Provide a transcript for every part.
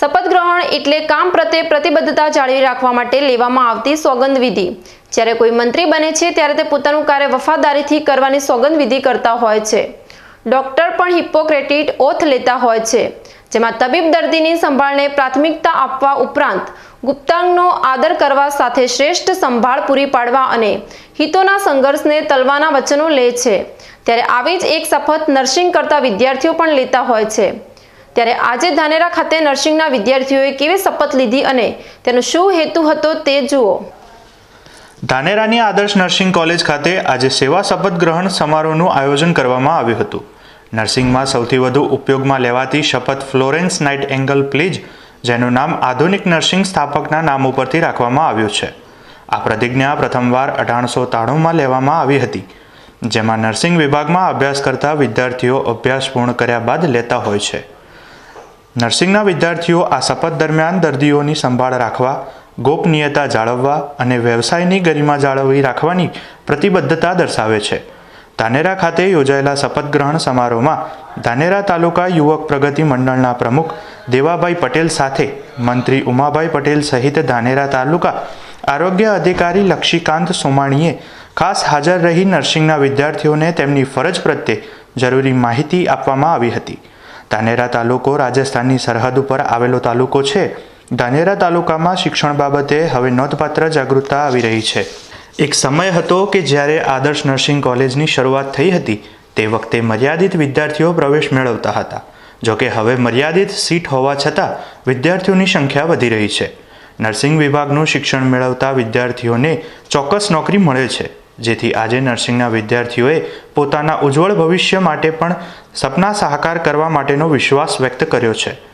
શપથ ગ્રહણ એટલે કામ પ્રત્યે પ્રતિબદ્ધતા જાળવી રાખવા માટે લેવામાં આવતી સોગંદ વિધિ જ્યારે કોઈ મંત્રી બને છે, ત્યારે તે પોતાનું કાર્ય વફાદારીથી કરવાની સોગંદ વિધિ કરતા હોય છે. ડોક્ટર પણ હિપ્પોક્રેટિક ઓથ લેતા હોય છે, જેમાં તબીબ દર્દીની સંભાળને પ્રાથમિકતા આપવા ઉપરાંત ગુપ્તાંગનો આદર કરવા સાથે શ્રેષ્ઠ સંભાળ પૂરી પાડવા અને હિતોના સંઘર્ષને તલવાના વચનો લે છે. ત્યારે આવી જ એક શપથ નર્સિંગ કરતા વિદ્યાર્થીઓ પણ લેતા હોય છે. ત્યારે આજે ધાનેરા ખાતે નર્સિંગના વિદ્યાર્થીઓએ કેવી શપથ લીધી અને તેનો શું હેતુ હતો તે જુઓ. ધાનેરાની આદર્શ નર્સિંગ કોલેજ ખાતે આજે સેવા શપથ ગ્રહણ સમારોહનું આયોજન કરવામાં આવ્યું હતું. નર્સિંગમાં સૌથી વધુ ઉપયોગમાં લેવાતી શપથ ફ્લોરેન્સ નાઇટ એંગલ પ્લીજ જેનું નામ આધુનિક નર્સિંગ સ્થાપકના નામ ઉપરથી રાખવામાં આવ્યું છે. આ પ્રતિજ્ઞા પ્રથમવાર અઢારસો ત્રાણુંમાં લેવામાં આવી હતી, જેમાં નર્સિંગ વિભાગમાં અભ્યાસ કરતા વિદ્યાર્થીઓ અભ્યાસ પૂર્ણ કર્યા બાદ લેતા હોય છે. નર્સિંગના વિદ્યાર્થીઓ આ શપથ દરમિયાન દર્દીઓની સંભાળ રાખવા, ગોપનીયતા જાળવવા અને વ્યવસાયની ગરિમા જાળવી રાખવાની પ્રતિબદ્ધતા દર્શાવે છે. ધાનેરા ખાતે યોજાયેલા શપથ ગ્રહણ સમારોહમાં ધાનેરા તાલુકા યુવક પ્રગતિ મંડળના પ્રમુખ દેવાભાઈ પટેલ સાથે મંત્રી ઉમાભાઈ પટેલ સહિત ધાનેરા તાલુકા આરોગ્ય અધિકારી લક્ષીકાંત સોમાણીએ ખાસ હાજર રહી નર્સિંગના વિદ્યાર્થીઓને તેમની ફરજ પ્રત્યે જરૂરી માહિતી આપવામાં આવી હતી. ધાનેરા તાલુકો રાજસ્થાનની સરહદ ઉપર આવેલો તાલુકો છે. ધાનેરા તાલુકામાં શિક્ષણ બાબતે હવે નોંધપાત્ર જાગૃતતા આવી રહી છે. એક સમય હતો કે જ્યારે આદર્શ નર્સિંગ કોલેજની શરૂઆત થઈ હતી, તે વખતે મર્યાદિત વિદ્યાર્થીઓ પ્રવેશ મેળવતા હતા. જોકે હવે મર્યાદિત સીટ હોવા છતાં, વિદ્યાર્થીઓની સંખ્યા વધી રહી છે. નર્સિંગ વિભાગનું શિક્ષણ મેળવતા વિદ્યાર્થીઓને ચોક્કસ નોકરી મળે છે, જેથી આજે નર્સિંગના વિદ્યાર્થીઓએ પોતાના ઉજ્જવળ ભવિષ્ય માટે પણ સપના સહકાર કરવા માટેનો વિશ્વાસ વ્યક્ત કર્યો છે.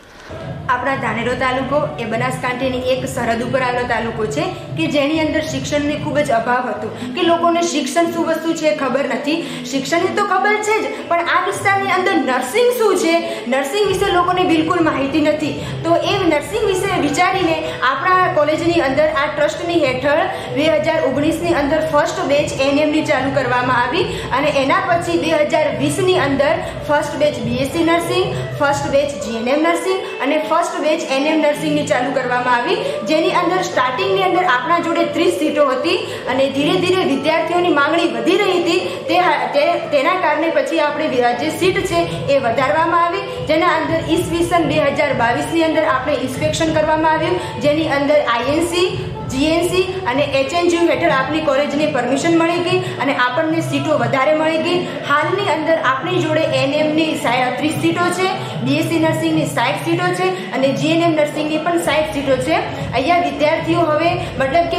આપણા ધાનેરો તાલુકો એ બનાસકાંઠાની એક સરહદ ઉપર આવેલો તાલુકો છે કે જેની અંદર શિક્ષણની ખૂબ જ અભાવ હતો. કે લોકોને શિક્ષણ શું વસ્તુ છે ખબર નથી. શિક્ષણની તો ખબર છે જ, પણ આ વિસ્તારની અંદર નર્સિંગ શું છે? નર્સિંગ વિશે લોકોને બિલકુલ માહિતી નથી. તો એ નર્સિંગ વિશે વિચારીને આપણા કોલેજની અંદર આ ટ્રસ્ટની હેઠળ બે હજાર ઓગણીસની અંદર ફર્સ્ટ બેચ એનએમની ચાલુ કરવામાં આવી અને એના પછી બે હજાર વીસની અંદર first batch BSc nursing, first batch GNM nursing અને ફર્સ્ટ બેચ એનએમ નર્સિંગની ચાલુ કરવામાં આવી. જેની અંદર સ્ટાર્ટિંગની અંદર આપણા જોડે ત્રીસ સીટો હતી અને ધીરે ધીરે વિદ્યાર્થીઓની માંગણી વધી રહી હતી. તે- તેના કારણે પછી આપણે જે સીટ છે એ વધારવામાં આવી. જેના અંદર ઈસવીસન બે હજાર બાવીસની અંદર આપણે ઇન્સ્પેક્શન કરવામાં આવ્યું. જેની અંદર આઈએનસી જીએનસી અને એચએનજી હેઠળ આપણી કોલેજને પરમિશન મળી ગઈ અને આપણને સીટો વધારે મળી ગઈ. હાલની અંદર આપણી જોડે એનએમની ત્રીસ સીટો છે, બીએસસી નર્સિંગની સાઠ સીટો છે અને જીએનએમ નર્સિંગની પણ સાઠ સીટો છે. અહીંયા વિદ્યાર્થીઓ હવે મતલબ કે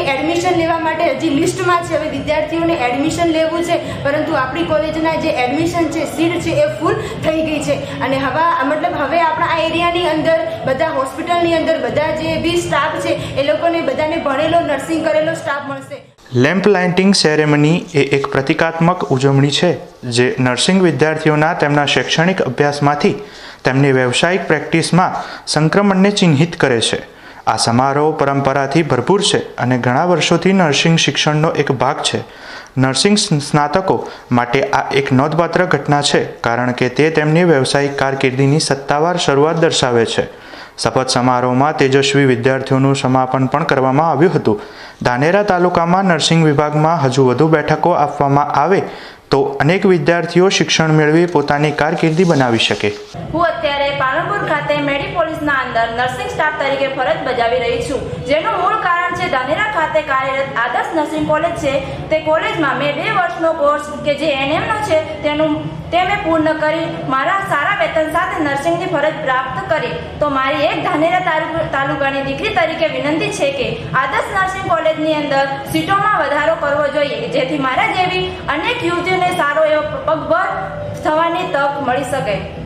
એડમિશન લેવા માટે હજી લિસ્ટમાં છે. હવે વિદ્યાર્થીઓને એડમિશન લેવું છે, પરંતુ આપણી કોલેજના જે એડમિશન છે સીટ છે, એ ફૂલ થઈ ગઈ છે. અને હવે, મતલબ હવે આપણા આ એરિયાની અંદર, બધા હોસ્પિટલની અંદર, બધા જે બી સ્ટાફ છે, એ લોકોને બધાને ભણેલો નર્સિંગ કરેલો સ્ટાફ મળશે. લેમ્પ લાઇટિંગ સેરેમની એ એક પ્રતિકાત્મક ઉજવણી છે, જે નર્સિંગ વિદ્યાર્થીઓના તેમના શૈક્ષણિક અભ્યાસમાંથી તેમની વ્યવસાયિક પ્રેક્ટિસમાં સંક્રમણને ચિહ્નિત કરે છે. આ સમારોહ પરંપરાથી ભરપૂર છે અને ઘણા વર્ષોથી નર્સિંગ શિક્ષણનો એક ભાગ છે. નર્સિંગ સ્નાતકો માટે આ એક નોંધપાત્ર ઘટના છે, કારણ કે તે તેમની વ્યવસાયિક કારકિર્દીની સત્તાવાર શરૂઆત દર્શાવે છે. શપથ સમારોહમાં તેજસ્વી વિદ્યાર્થીઓનું સમાપન પણ કરવામાં આવ્યું હતું. ધાનેરા તાલુકામાં નર્સિંગ વિભાગમાં હજુ વધુ બેઠકો આપવામાં આવે તો અનેક વિદ્યાર્થીઓ શિક્ષણ મેળવી પોતાની કારકિર્દી બનાવી શકે. હું અત્યારે પાલનપુર મેડી મેડિપોલિસના અંદર નર્સિંગ સ્ટાફ તરીકે ફરજ બજાવી રહી છું. જેનું મૂળ કારણ છે ધાનેરા ખાતે કાર્યરત આદર્શ નર્સિંગ કોલેજ છે. તે કોલેજમાં મેં બે વર્ષનો કોર્સ કે જે એનએમનો છે તેનું તે મેં પૂર્ણ કરી, મારા સારા વેતન સાથે નર્સિંગની ફરજ પ્રાપ્ત કરી. તો મારી એક ધાનેરા તાલુ- તાલુકાની દીકરી તરીકે વિનંતી છે કે આદર્શ નર્સિંગ કોલેજની અંદર સીટોમાં વધારો કરવો જોઈએ, જેથી મારા જેવી અનેક યુવતીઓને સારો એવો પગભર થવાની તક મળી શકે.